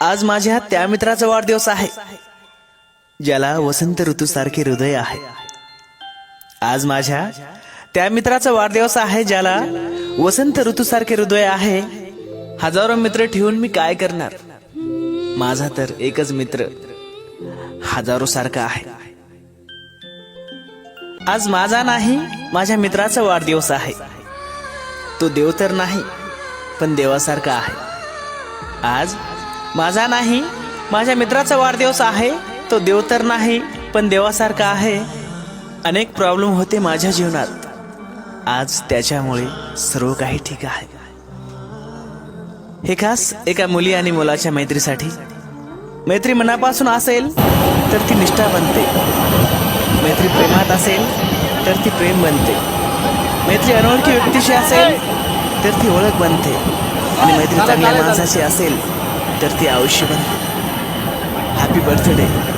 आज माझ्या त्या मित्राचा वाढदिवस आहे. ज्याला वसंत ऋतूसारखे हृदय आहे. आज माझ्या त्या मित्राचा वाढदिवस आहे ज्याला वसंत ऋतूसारखे हृदय आहे. हजारो मित्र ठेवून मी काय करणार? माझा तर एकच मित्र हजारो सारखा आहे. आज माझा नाही माझ्या मित्राचा वाढदिवस आहे. तो देव तर नाही पण देवासारखा आहे. आज माझा नाही माझ्या मित्राचा वाढदिवस आहे तो देव तर नाही पण देवासारखा आहे. अनेक प्रॉब्लेम होते माझ्या जीवनात. आज त्याच्यामुळे सर्व काही ठीक आहे. हे खास एका मुली आणि मुलाच्या मैत्रीसाठी. मैत्री मनापासून असेल तर ती निष्ठा बनते. मैत्री प्रेमात असेल तर ती प्रेम बनते. मैत्री अनोळखी व्यक्तीशी असेल तर ती ओळख बनते. आणि मैत्री चांगल्या माणसाची असेल तर ती आयुष्यभर. Happy birthday